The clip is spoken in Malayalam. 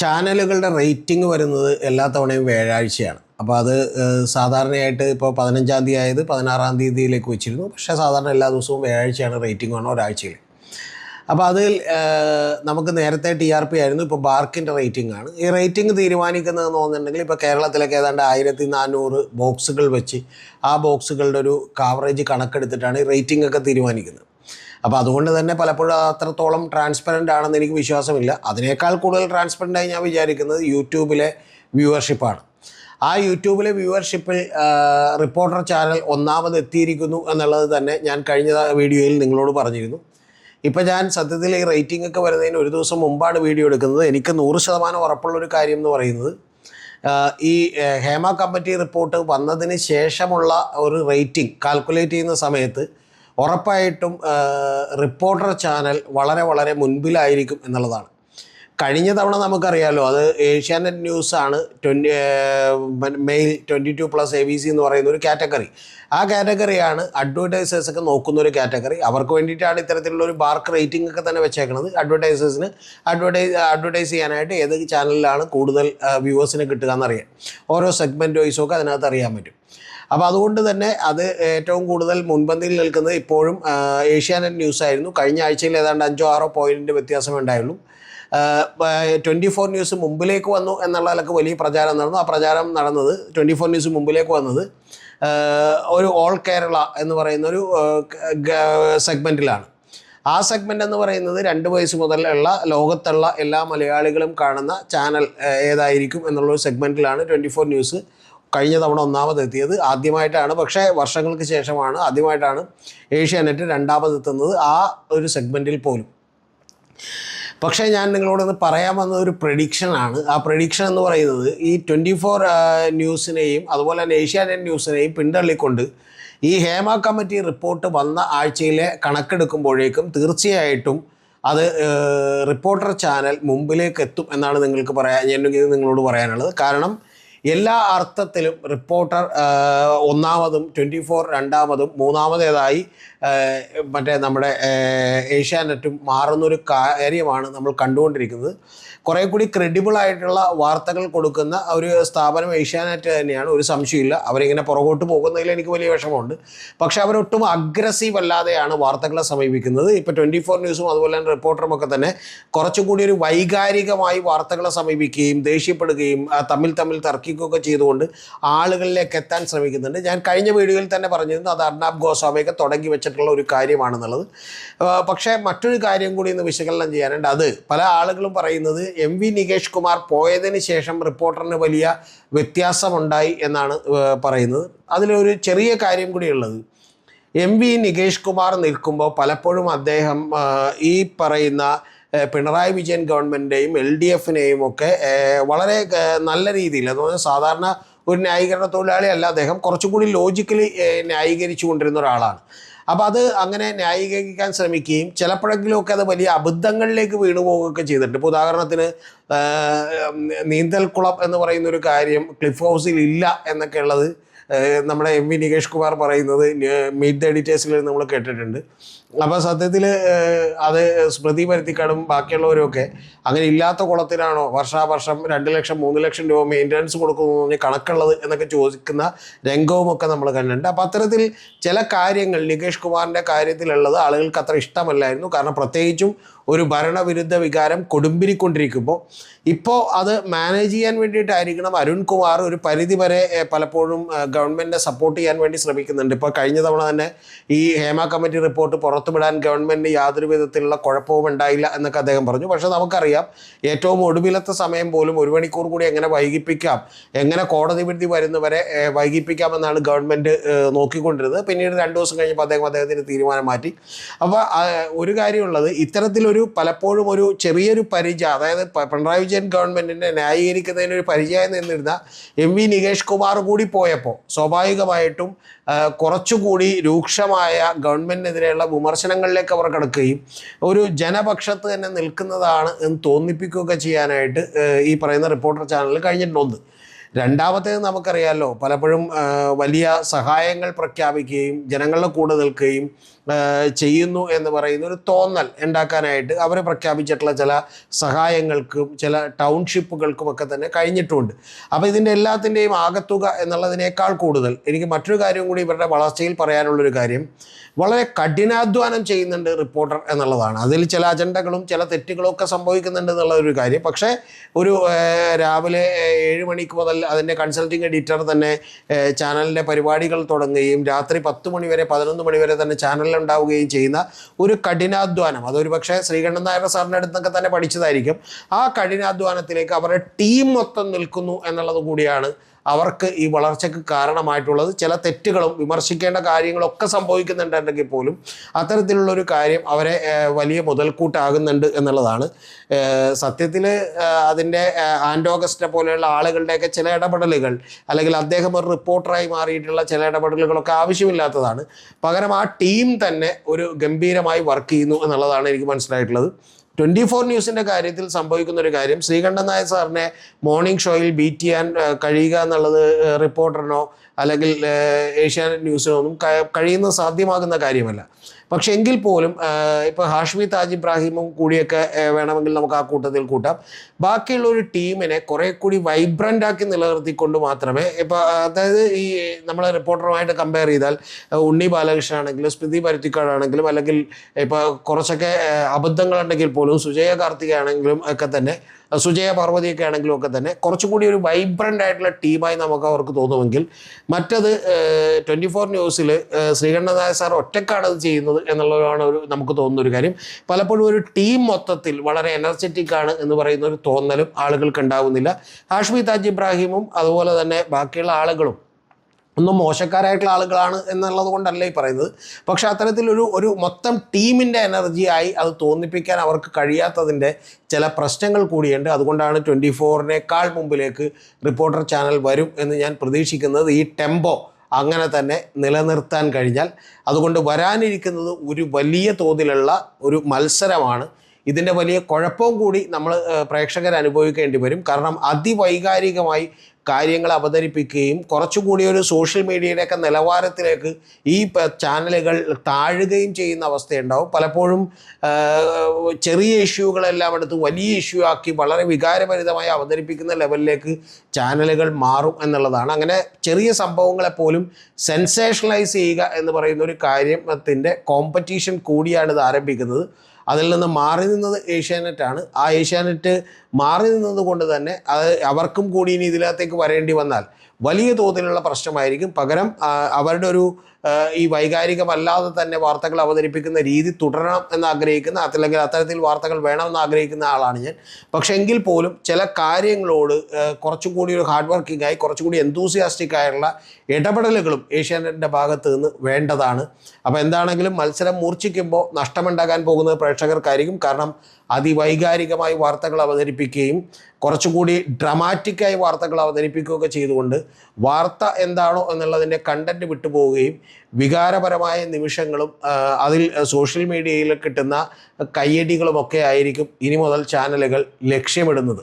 ചാനലുകളുടെ റേറ്റിംഗ് വരുന്നത് എല്ലാ തവണയും വ്യാഴാഴ്ചയാണ്. അപ്പോൾ അത് സാധാരണയായിട്ട് ഇപ്പോൾ പതിനഞ്ചാം തീയതി ആയത് പതിനാറാം തീയതിയിലേക്ക് വെച്ചിരുന്നു. പക്ഷേ സാധാരണ എല്ലാ ദിവസവും വ്യാഴാഴ്ചയാണ് റേറ്റിംഗ് വേണം ഒരാഴ്ചയിൽ. അപ്പോൾ അതിൽ നമുക്ക് നേരത്തെ ടി ആർ പി ആയിരുന്നു. ഇപ്പോൾ ബാർക്കിന്റെ റേറ്റിംഗ് ആണ്. ഈ റേറ്റിംഗ് തീരുമാനിക്കുന്നതെന്ന് തോന്നുന്നുണ്ടെങ്കിൽ ഇപ്പോൾ കേരളത്തിലൊക്കെ ഏതാണ്ട് ആയിരത്തി നാനൂറ് ബോക്സുകൾ വെച്ച് ആ ബോക്സുകളുടെ ഒരു കവറേജ് കണക്കെടുത്തിട്ടാണ് ഈ റേറ്റിംഗ് ഒക്കെ തീരുമാനിക്കുന്നത്. അപ്പോൾ അതുകൊണ്ട് തന്നെ പലപ്പോഴും അത്രത്തോളം ട്രാൻസ്പെറന്റ് ആണെന്ന് എനിക്ക് വിശ്വാസമില്ല. അതിനേക്കാൾ കൂടുതൽ ട്രാൻസ്പെറന്റായി ഞാൻ വിചാരിക്കുന്നത് യൂട്യൂബിലെ വ്യൂവർഷിപ്പാണ് ആ യൂട്യൂബിലെ വ്യൂവർഷിപ്പിൽ റിപ്പോർട്ടർ ചാനൽ ഒന്നാമത് എത്തിയിരിക്കുന്നു എന്നുള്ളത് തന്നെ ഞാൻ കഴിഞ്ഞ വീഡിയോയിൽ നിങ്ങളോട് പറഞ്ഞിരുന്നു. ഇപ്പം ഞാൻ സത്യത്തിൽ ഈ റേറ്റിംഗ് ഒക്കെ വരുന്നതിന് ഒരു ദിവസം മുമ്പാണ് വീഡിയോ എടുക്കുന്നത്. എനിക്ക് നൂറ് ശതമാനം ഉറപ്പുള്ളൊരു കാര്യം എന്ന് പറയുന്നത് ഈ ഹേമ കമ്മിറ്റി റിപ്പോർട്ട് വന്നതിന് ശേഷമുള്ള ഒരു റേറ്റിംഗ് കാൽക്കുലേറ്റ് ചെയ്യുന്ന സമയത്ത് ഉറപ്പായിട്ടും റിപ്പോർട്ടർ ചാനൽ വളരെ വളരെ മുൻപിലായിരിക്കും എന്നുള്ളതാണ്. കഴിഞ്ഞ തവണ നമുക്കറിയാലോ അത് ഏഷ്യാനെറ്റ് ന്യൂസ് ആണ് twenty mail twenty two plus A B C എന്ന് പറയുന്ന ഒരു കാറ്റഗറി. ആ കാറ്റഗറിയാണ് അഡ്വർടൈസേഴ്സൊക്കെ നോക്കുന്ന ഒരു കാറ്റഗറി. അവർക്ക് വേണ്ടിയിട്ടാണ് ഇത്തരത്തിലുള്ള ഒരു ബാർക്ക് റേറ്റിംഗ് ഒക്കെ തന്നെ വെച്ചേക്കുന്നത് അഡ്വർടൈസേഴ്സിന് അഡ്വർടൈസ് അഡ്വർടൈസ് ചെയ്യാനായിട്ട് ഏത് ചാനലിലാണ് കൂടുതൽ വ്യൂവേഴ്സിന് കിട്ടുക എന്നറിയാം ഓരോ സെഗ്മെന്റ് വൈസും ഒക്കെ അതിനകത്ത് അറിയാൻ പറ്റും. അപ്പോൾ അതുകൊണ്ട് തന്നെ അത് ഏറ്റവും കൂടുതൽ മുൻപന്തിയിൽ നിൽക്കുന്നത് ഇപ്പോഴും ഏഷ്യാനെറ്റ് ന്യൂസ് ആയിരുന്നു കഴിഞ്ഞ ആഴ്ചയിൽ ഏതാണ്ട് അഞ്ചോ ആറോ പോയിന്റിന്റെ വ്യത്യാസമേ ഉണ്ടായുള്ളൂ. ട്വന്റി ഫോർ ന്യൂസ് മുമ്പിലേക്ക് വന്നു എന്നുള്ള വലിയ പ്രചാരം നടന്നു. ആ പ്രചാരം നടന്നത് ട്വന്റി ഫോർ ന്യൂസ് മുമ്പിലേക്ക് വന്നത് ഒരു ഓൾ കേരള എന്ന് പറയുന്ന ഒരു സെഗ്മെന്റിലാണ് ആ സെഗ്മെന്റ് എന്ന് പറയുന്നത് രണ്ട് വയസ്സ് മുതലുള്ള ലോകത്തുള്ള എല്ലാ മലയാളികളും കാണുന്ന ചാനൽ ഏതായിരിക്കും എന്നുള്ളൊരു സെഗ്മെന്റിലാണ് ട്വന്റി ഫോർ ന്യൂസ് കഴിഞ്ഞ തവണ ഒന്നാമതെത്തിയത് ആദ്യമായിട്ടാണ് പക്ഷേ വർഷങ്ങൾക്ക് ശേഷമാണ് ആദ്യമായിട്ടാണ് ഏഷ്യാനെറ്റ് രണ്ടാമതെത്തുന്നത് ആ ഒരു സെഗ്മെന്റിൽ പോലും. പക്ഷേ ഞാൻ നിങ്ങളോടൊന്ന് പറയാൻ വന്ന ഒരു പ്രഡിക്ഷനാണ് ആ പ്രഡിക്ഷൻ എന്ന് പറയുന്നത് ഈ ട്വന്റി ഫോർ ന്യൂസിനെയും അതുപോലെ തന്നെ ഏഷ്യാനെറ്റ് ന്യൂസിനെയും പിന്തള്ളിക്കൊണ്ട് ഈ ഹേമ കമ്മിറ്റി റിപ്പോർട്ട് വന്ന ആഴ്ചയിലെ കണക്കെടുക്കുമ്പോഴേക്കും തീർച്ചയായിട്ടും അത് റിപ്പോർട്ടർ ചാനൽ മുമ്പിലേക്ക് എത്തും എന്നാണ് നിങ്ങൾക്ക് പറയാൻ ഞാൻ നിങ്ങളോട് പറയാനുള്ളത്. കാരണം എല്ലാ അർത്ഥത്തിലും റിപ്പോർട്ടർ ഒന്നാമതും ട്വന്റി ഫോർ രണ്ടാമതും മൂന്നാമതേതായി മറ്റേ നമ്മുടെ ഏഷ്യാനെറ്റും മാറുന്നൊരു കാര്യമാണ് നമ്മൾ കണ്ടുകൊണ്ടിരിക്കുന്നത്. കുറേ കൂടി ക്രെഡിബിൾ ആയിട്ടുള്ള വാർത്തകൾ കൊടുക്കുന്ന ഒരു സ്ഥാപനം ഏഷ്യാനെറ്റ് തന്നെയാണ്. ഒരു സംശയമില്ല അവരിങ്ങനെ പുറകോട്ട് പോകുന്നതിൽ എനിക്ക് വലിയ വിഷമമുണ്ട്. പക്ഷേ അവരൊട്ടും അഗ്രസീവ് അല്ലാതെയാണ് വാർത്തകളെ സമീപിക്കുന്നത്. ഇപ്പോൾ ട്വന്റി ഫോർ ന്യൂസും അതുപോലെ തന്നെ റിപ്പോർട്ടറും ഒക്കെ തന്നെ കുറച്ചും കൂടി ഒരു വൈകാരികമായി വാർത്തകളെ സമീപിക്കുകയും ദേഷ്യപ്പെടുകയും തമ്മിൽ തമ്മിൽ തർക്കിക്കുകയൊക്കെ ചെയ്തുകൊണ്ട് ആളുകളിലേക്ക് എത്താൻ ശ്രമിക്കുന്നുണ്ട്. ഞാൻ കഴിഞ്ഞ വീഡിയോയിൽ തന്നെ പറഞ്ഞിരുന്നു അത് അർണാബ് ഗോസ്വാമിയൊക്കെ തുടങ്ങി വെച്ചിട്ടുള്ള ഒരു കാര്യമാണെന്നുള്ളത്. പക്ഷേ മറ്റൊരു കാര്യം കൂടി ഇന്ന് വിശകലനം ചെയ്യാനുണ്ട്. അത് പല ആളുകളും പറയുന്നത് എം വി നികേഷ് കുമാർ പോയതിന് ശേഷം റിപ്പോർട്ടറിന് വലിയ വ്യത്യാസമുണ്ടായി എന്നാണ് പറയുന്നത്. അതിലൊരു ചെറിയ കാര്യം കൂടിയുള്ളത് എം വി നികേഷ് കുമാർ നിൽക്കുമ്പോൾ പലപ്പോഴും അദ്ദേഹം ഈ പറയുന്ന പിണറായി വിജയൻ ഗവൺമെന്റിന്റെയും എൽ ഡി എഫിനെയും ഒക്കെ വളരെ നല്ല രീതിയിൽ പറഞ്ഞാൽ സാധാരണ ഒരു ന്യായീകരണ തൊഴിലാളി അല്ല അദ്ദേഹം കുറച്ചും കൂടി ലോജിക്കലി ന്യായീകരിച്ചു കൊണ്ടിരുന്ന ഒരാളാണ്. അപ്പോൾ അത് അങ്ങനെ ന്യായീകരിക്കാൻ ശ്രമിക്കുകയും ചിലപ്പോഴെങ്കിലുമൊക്കെ അത് വലിയ അബദ്ധങ്ങളിലേക്ക് വീണു പോവുകയൊക്കെ ചെയ്തിട്ടുണ്ട്. ഇപ്പോൾ ഉദാഹരണത്തിന് നീന്തൽക്കുളം എന്ന് പറയുന്ന ഒരു കാര്യം ക്ലിഫ് ഹൗസിൽ ഇല്ല എന്നൊക്കെ ഉള്ളത് നമ്മുടെ എം വി നികേഷ് കുമാർ പറയുന്നത് മീറ്റ് ദ എഡിറ്റേഴ്സിൽ നമ്മൾ കേട്ടിട്ടുണ്ട്. അപ്പോൾ സത്യത്തിൽ അത് സ്മൃതി പരുത്തിക്കാടും ബാക്കിയുള്ളവരും ഒക്കെ അങ്ങനെ ഇല്ലാത്ത കുളത്തിനാണോ വർഷാവർഷം രണ്ട് ലക്ഷം മൂന്ന് ലക്ഷം രൂപ മെയിന്റനൻസ് കൊടുക്കുന്നു പറഞ്ഞ് കണക്കുള്ളത് എന്നൊക്കെ ചോദിക്കുന്ന രംഗവും ഒക്കെ നമ്മൾ കണ്ടിട്ടുണ്ട്. അപ്പൊ അത്തരത്തിൽ ചില കാര്യങ്ങൾ നികേഷ് കുമാറിന്റെ കാര്യത്തിലുള്ളത് ആളുകൾക്ക് അത്ര ഇഷ്ടമല്ലായിരുന്നു. കാരണം പ്രത്യേകിച്ചും ഒരു ഭരണവിരുദ്ധ വികാരം കൊടുമ്പിരിക്കൊണ്ടിരിക്കുമ്പോൾ ഇപ്പോൾ അത് മാനേജ് ചെയ്യാൻ വേണ്ടിയിട്ടായിരിക്കണം അരുൺ കുമാർ ഒരു പരിധി വരെ പലപ്പോഴും ഗവൺമെന്റിനെ സപ്പോർട്ട് ചെയ്യാൻ വേണ്ടി ശ്രമിക്കുന്നുണ്ട്. ഇപ്പോൾ കഴിഞ്ഞ തവണ തന്നെ ഈ ഹേമ കമ്മിറ്റി റിപ്പോർട്ട് പുറത്തുവിടാൻ ഗവൺമെന്റ് യാതൊരു വിധത്തിലുള്ള കുഴപ്പവും ഉണ്ടായില്ല എന്നൊക്കെ അദ്ദേഹം പറഞ്ഞു. പക്ഷേ നമുക്കറിയാം ഏറ്റവും ഒടുവിലത്തെ സമയം പോലും ഒരു മണിക്കൂർ കൂടി എങ്ങനെ വൈകിപ്പിക്കാം എങ്ങനെ കോടതി വിധി വരുന്നവരെ വൈകിപ്പിക്കാമെന്നാണ് ഗവൺമെന്റ് നോക്കിക്കൊണ്ടിരുന്നത്. പിന്നീട് രണ്ട് ദിവസം കഴിഞ്ഞപ്പോൾ അദ്ദേഹം അദ്ദേഹത്തിന് തീരുമാനം മാറ്റി. അപ്പോൾ ഒരു കാര്യമുള്ളത് ഇത്തരത്തിലൊരു പലപ്പോഴും ഒരു ചെറിയൊരു പരിചയ അതായത് പിണറായി വിജയൻ ഗവൺമെന്റിനെ ന്യായീകരിക്കുന്നതിന് ഒരു നിന്നിരുന്ന എം വി നികേഷ് കുമാർ കൂടി പോയപ്പോൾ സ്വാഭാവികമായിട്ടും കുറച്ചുകൂടി രൂക്ഷമായ ഗവൺമെന്റിനെതിരെയുള്ള വിമർശനങ്ങളിലേക്ക് അവർ കിടക്കുകയും ഒരു ജനപക്ഷത്ത് തന്നെ നിൽക്കുന്നതാണ് എന്ന് തോന്നിപ്പിക്കുകയൊക്കെ ചെയ്യാനായിട്ട് ഈ പറയുന്ന റിപ്പോർട്ടർ ചാനലിൽ കഴിഞ്ഞിട്ടുണ്ട് രണ്ടാമത്തേത് നമുക്കറിയാമല്ലോ പലപ്പോഴും വലിയ സഹായങ്ങൾ പ്രഖ്യാപിക്കുകയും ജനങ്ങളുടെ കൂടെ നിൽക്കുകയും ചെയ്യുന്നു എന്ന് പറയുന്ന ഒരു തോന്നൽ ഉണ്ടാക്കാനായിട്ട് അവർ പ്രഖ്യാപിച്ചിട്ടുള്ള ചില സഹായങ്ങൾക്കും ചില ടൗൺഷിപ്പുകൾക്കും ഒക്കെ തന്നെ കഴിഞ്ഞിട്ടുണ്ട്. അപ്പോൾ ഇതിന്റെ എല്ലാത്തിന്റെയും ആകത്തുക എന്നുള്ളതിനേക്കാൾ കൂടുതൽ എനിക്ക് മറ്റൊരു കാര്യം കൂടി ഇവരുടെ വളർച്ചയിൽ പറയാനുള്ളൊരു കാര്യം വളരെ കഠിനാധ്വാനം ചെയ്യുന്നുണ്ട് റിപ്പോർട്ടർ എന്നുള്ളതാണ്. അതിൽ ചില അജണ്ടകളും ചില തെറ്റുകളും ഒക്കെ സംഭവിക്കുന്നുണ്ട് എന്നുള്ള ഒരു കാര്യം. പക്ഷേ ഒരു രാവിലെ ഏഴ് മണിക്ക് മുതൽ അതിന്റെ കൺസൾട്ടിങ് എഡിറ്റർ തന്നെ ചാനലിന്റെ പരിപാടികൾ തുടങ്ങുകയും രാത്രി പത്ത് മണി വരെ പതിനൊന്ന് മണി വരെ തന്നെ ചാനലിൽ ഉണ്ടാവുകയും ചെയ്യുന്ന ഒരു കഠിനാധ്വാനം. അതൊരു പക്ഷേ ശ്രീകണ്ഠൻ നായർ സാറിന്റെ അടുത്തൊക്കെ തന്നെ പഠിച്ചതായിരിക്കും. ആ കഠിനാധ്വാനത്തിലേക്ക് അവരുടെ ടീം മൊത്തം നിൽക്കുന്നു എന്നുള്ളത് കൂടിയാണ് അവർക്ക് ഈ വളർച്ചയ്ക്ക് കാരണമായിട്ടുള്ളത് ചില തെറ്റുകളും വിമർശിക്കേണ്ട കാര്യങ്ങളൊക്കെ സംഭവിക്കുന്നുണ്ടെങ്കിൽ പോലും അത്തരത്തിലുള്ള ഒരു കാര്യം അവരെ വലിയ മുതൽക്കൂട്ടാകുന്നുണ്ട് എന്നുള്ളതാണ്. സത്യത്തിൽ അതിന്റെ ആൻഡോഗസ്റ്റിനെ പോലെയുള്ള ആളുകളുടെയൊക്കെ ചില ഇടപെടലുകൾ അല്ലെങ്കിൽ അദ്ദേഹം ഒരു റിപ്പോർട്ടറായി മാറിയിട്ടുള്ള ചില ഇടപെടലുകളൊക്കെ ആവശ്യമില്ലാത്തതാണ്. പകരം ആ ടീം തന്നെ ഒരു ഗംഭീരമായി വർക്ക് ചെയ്യുന്നു എന്നുള്ളതാണ് എനിക്ക് മനസ്സിലായിട്ടുള്ളത്. ട്വന്റി ഫോർ ന്യൂസിന്റെ കാര്യത്തിൽ സംഭവിക്കുന്ന ഒരു കാര്യം. ശ്രീകണ്ഠൻ നായർ സാറിനെ മോർണിംഗ് ഷോയിൽ ബീറ്റ് ചെയ്യാൻ കഴിയുക എന്നുള്ളത് റിപ്പോർട്ടറിനോ അല്ലെങ്കിൽ ഏഷ്യാനെറ്റ് ന്യൂസിനോ ഒന്നും കഴിയുന്ന സാധ്യമാകുന്ന കാര്യമല്ല. പക്ഷെ എങ്കിൽ പോലും ഇപ്പോൾ ഹാഷ്മി താജ് ഇബ്രാഹിമും കൂടിയൊക്കെ വേണമെങ്കിൽ നമുക്ക് ആ കൂട്ടത്തിൽ കൂട്ടാം. ബാക്കിയുള്ള ഒരു ടീമിനെ കുറെ കൂടി വൈബ്രന്റ് ആക്കി നിലനിർത്തിക്കൊണ്ട് മാത്രമേ ഇപ്പോൾ അതായത് ഈ നമ്മൾ റിപ്പോർട്ടറുമായിട്ട് കമ്പയർ ചെയ്താൽ ഉണ്ണി ബാലകൃഷ്ണൻ ആണെങ്കിലും സ്മൃതി പരുത്തിക്കാടാണെങ്കിലും അല്ലെങ്കിൽ ഇപ്പോൾ കുറച്ചൊക്കെ അബദ്ധങ്ങളുണ്ടെങ്കിൽ പോലും സുജയ കാർത്തിക ആണെങ്കിലും ഒക്കെ തന്നെ സുജയ പാർവതിയൊക്കെ ആണെങ്കിലും ഒക്കെ തന്നെ കുറച്ചുകൂടി ഒരു വൈബ്രന്റ് ആയിട്ടുള്ള ടീമായി നമുക്ക് അവർക്ക് തോന്നുമെങ്കിൽ മറ്റത് ട്വന്റി ഫോർ ന്യൂസിൽ ശ്രീകണ്ഠൻ നായർ സാർ ഒറ്റക്കാണ് അത് ചെയ്യുന്നത് എന്നുള്ളതാണ് ഒരു നമുക്ക് തോന്നുന്ന ഒരു കാര്യം. പലപ്പോഴും ഒരു ടീം മൊത്തത്തിൽ വളരെ എനർജറ്റിക് ആണ് എന്ന് പറയുന്ന ഒരു തോന്നലും ആളുകൾക്ക് ഉണ്ടാവുന്നില്ല. ഹാഷ്മി താജ് ഇബ്രാഹിമും അതുപോലെ തന്നെ ബാക്കിയുള്ള ആളുകളും ഒന്നും മോശക്കാരായിട്ടുള്ള ആളുകളാണ് എന്നുള്ളത് കൊണ്ടല്ല ഈ പറയുന്നത്. പക്ഷേ അത്തരത്തിലൊരു ഒരു മൊത്തം ടീമിന്റെ എനർജിയായി അത് തോന്നിപ്പിക്കാൻ അവർക്ക് കഴിയാത്തതിന്റെ ചില പ്രശ്നങ്ങൾ കൂടിയുണ്ട്. അതുകൊണ്ടാണ് ട്വന്റി ഫോറിനേക്കാൾ മുമ്പിലേക്ക് റിപ്പോർട്ടർ ചാനൽ വരും എന്ന് ഞാൻ പ്രതീക്ഷിക്കുന്നത്. ഈ ടെമ്പോ അങ്ങനെ തന്നെ നിലനിർത്താൻ കഴിഞ്ഞാൽ അതുകൊണ്ട് വരാനിരിക്കുന്നത് ഒരു വലിയ തോതിലുള്ള ഒരു മത്സരമാണ്. ഇതിന്റെ വലിയ കുഴപ്പവും കൂടി നമ്മൾ പ്രേക്ഷകർ അനുഭവിക്കേണ്ടി വരും. കാരണം അതിവൈകാരികമായി കാര്യങ്ങൾ അവതരിപ്പിക്കുകയും കുറച്ചുകൂടി ഒരു സോഷ്യൽ മീഡിയയുടെയൊക്കെ നിലവാരത്തിലേക്ക് ഈ ചാനലുകൾ താഴുകയും ചെയ്യുന്ന അവസ്ഥയുണ്ടാവും. പലപ്പോഴും ചെറിയ ഇഷ്യൂകളെല്ലാം എടുത്ത് വലിയ ഇഷ്യൂ ആക്കി വളരെ വികാരഭരിതമായി അവതരിപ്പിക്കുന്ന ലെവലിലേക്ക് ചാനലുകൾ മാറും എന്നുള്ളതാണ്. അങ്ങനെ ചെറിയ സംഭവങ്ങളെപ്പോലും സെൻസേഷണലൈസ് ചെയ്യുക എന്ന് പറയുന്ന ഒരു കാര്യത്തിന്റെ കോമ്പറ്റീഷൻ കൂടിയാണ് ഇത് ആരംഭിക്കുന്നത്. അതിൽ നിന്ന് മാറി നിന്നത് ഏഷ്യാനെറ്റാണ് ആ ഏഷ്യാനെറ്റ് മാറി നിന്നത് കൊണ്ട് തന്നെ അത് അവർക്കും കൂടി ഇനി ഇതിനകത്തേക്ക് വരേണ്ടി വന്നാൽ വലിയ തോതിലുള്ള പ്രശ്നമായിരിക്കും. പകരം അവരുടെ ഒരു ഈ വൈകാരികമല്ലാതെ തന്നെ വാർത്തകൾ അവതരിപ്പിക്കുന്ന രീതി തുടരണം എന്ന് ആഗ്രഹിക്കുന്ന അല്ലെങ്കിൽ അത്തരത്തിൽ വാർത്തകൾ വേണമെന്ന് ആഗ്രഹിക്കുന്ന ആളാണ് ഞാൻ. പക്ഷെ എങ്കിൽ പോലും ചില കാര്യങ്ങളോട് കുറച്ചും കൂടി ഒരു ഹാർഡ് വർക്കിംഗ് ആയി കുറച്ചും കൂടി എന്തൂസിയാസ്റ്റിക് ആയുള്ള ഇടപെടലുകളും ഏഷ്യാനെറ്റിന്റെ ഭാഗത്ത് നിന്ന് വേണ്ടതാണ്. അപ്പോൾ എന്താണെങ്കിലും മത്സരം മൂർച്ഛിക്കുമ്പോൾ നഷ്ടമുണ്ടാകാൻ പോകുന്നത് പ്രേക്ഷകർക്കായിരിക്കും. കാരണം അതിവൈകാരികമായി വാർത്തകൾ അവതരിപ്പിക്കുകയും കുറച്ചുകൂടി ഡ്രമാറ്റിക്കായി വാർത്തകൾ അവതരിപ്പിക്കുകയൊക്കെ ചെയ്തുകൊണ്ട് വാർത്ത എന്താണോ എന്നുള്ളതിന്റെ കണ്ടന്റ് വിട്ടുപോവുകയും വികാരപരമായ നിമിഷങ്ങളും അതിൽ സോഷ്യൽ മീഡിയയിൽ കിട്ടുന്ന കയ്യടികളുമൊക്കെ ആയിരിക്കും ഇനി മുതൽ ചാനലുകൾ ലക്ഷ്യമിടുന്നത്.